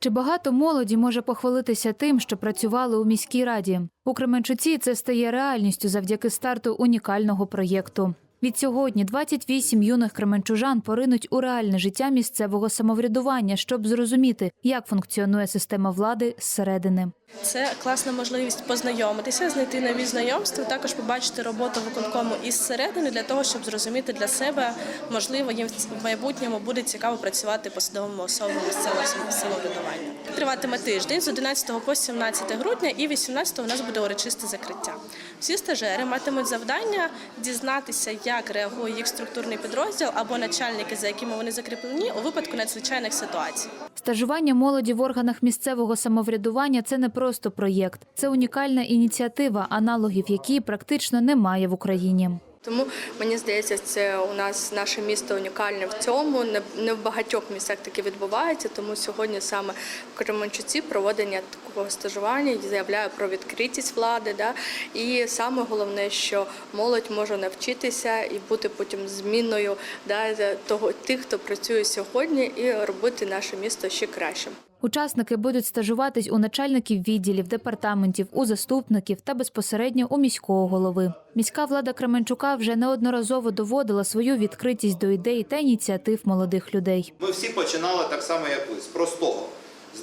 Чи багато молоді може похвалитися тим, що працювали у міській раді? У Кременчуці це стає реальністю завдяки старту унікального проєкту. Відсьогодні 28 юних кременчужан поринуть у реальне життя місцевого самоврядування, щоб зрозуміти, як функціонує система влади зсередини. Це класна можливість познайомитися, знайти нові знайомства, також побачити роботу виконкому із середини для того, щоб зрозуміти для себе, можливо, їм в майбутньому буде цікаво працювати посадовими особами місцевого самоврядування. Триватиме тиждень з 11 по 17 грудня, і 18 у нас буде урочисте закриття. Всі стажери матимуть завдання дізнатися, як реагує їх структурний підрозділ або начальники, за якими вони закріплені у випадку надзвичайних ситуацій. Стажування молоді в органах місцевого самоврядування це не просто проєкт, це унікальна ініціатива, аналогів якій практично немає в Україні. Тому мені здається, це у нас наше місто унікальне в цьому. Не, в багатьох місцях таке відбувається. Тому сьогодні саме в Кременчуці проведення такого стажування заявляє про відкритість влади. Да? І саме головне, що молодь може навчитися і бути потім зміною да, того тих, хто працює сьогодні, і робити наше місто ще кращим. Учасники будуть стажуватись у начальників відділів, департаментів, у заступників та безпосередньо у міського голови. Міська влада Кременчука вже неодноразово доводила свою відкритість до ідей та ініціатив молодих людей. Ми всі починали так само, як ви, з простого.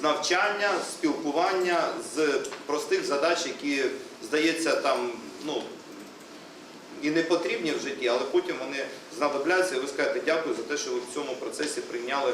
З навчання, спілкування, з простих задач, які, здається, там, ну, і не потрібні в житті, але потім вони знадобляться, і ви скажете дякую за те, що ви в цьому процесі прийняли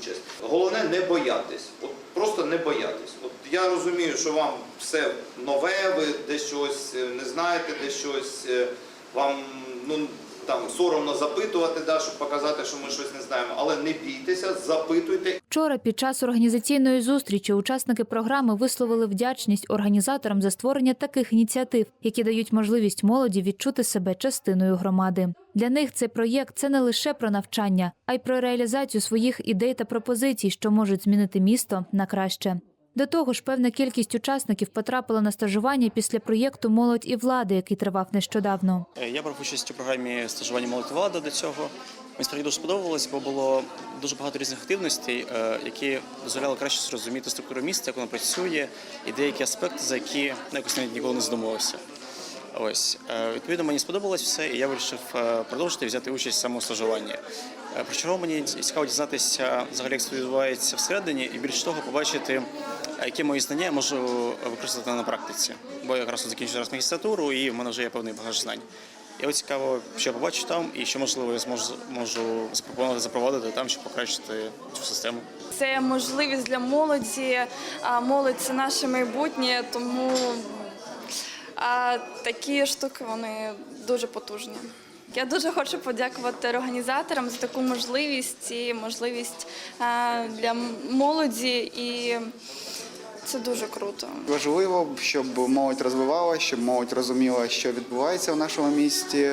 участь. Головне не боятись. От просто не боятись. От я розумію, що вам все нове, ви десь щось е, не знаєте, десь щось е, вам ну, там соромно запитувати, да, щоб показати, що ми щось не знаємо. Але не бійтеся, запитуйте Вчора під час організаційної зустрічі учасники програми висловили вдячність організаторам за створення таких ініціатив, які дають можливість молоді відчути себе частиною громади. Для них цей проєкт це не лише про навчання, а й про реалізацію своїх ідей та пропозицій, що можуть змінити місто на краще. До того ж, певна кількість учасників потрапила на стажування після проєкту Молодь і влада, який тривав нещодавно. Е, Я брав участь у програмі стажування молодь і влада до цього. Мені справді дуже сподобалось, бо було дуже багато різних активностей, е, які дозволяли краще зрозуміти структуру міста, як воно працює, і деякі аспекти, за які якось навіть ніколи не задумувався. Ось Е, відповідно мені сподобалось все, і я вирішив е, продовжити взяти участь в самому стажуванні. Е, Причому мені цікаво дізнатися взагалі, як це відбувається всередині, і більш того, побачити, які мої знання я можу використати на практиці. Бо я якраз от закінчую зараз магістратуру, і в мене вже є певний багаж знань. От цікаво, що я побачу там, і що можливо я зможу можу запропонувати запровадити там, щоб покращити цю систему. Це можливість для молоді. А молодь це наше майбутнє, тому а, такі штуки вони дуже потужні. Я дуже хочу подякувати організаторам за таку можливість і можливість для молоді, і це дуже круто. Важливо, щоб молодь розвивалася, щоб молодь розуміла, що відбувається в нашому місті.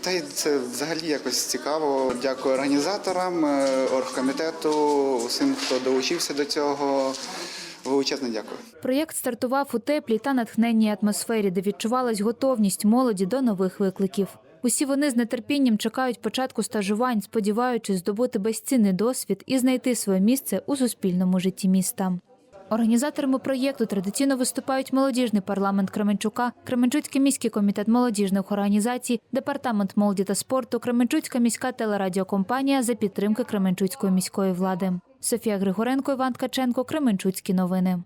Та й це взагалі якось цікаво. Дякую організаторам, е, оргкомітету, усім, хто долучився до цього. Величезне дякую. Проєкт стартував у теплій та натхненній атмосфері, де відчувалась готовність молоді до нових викликів. Усі вони з нетерпінням чекають початку стажувань, сподіваючись здобути безцінний досвід і знайти своє місце у суспільному житті міста. Організаторами проєкту традиційно виступають молодіжний парламент Кременчука, Кременчуцький міський комітет молодіжних організацій, департамент молоді та спорту, Кременчуцька міська телерадіокомпанія за підтримки Кременчуцької міської влади. Софія Григоренко, Іван Ткаченко, Кременчуцькі новини.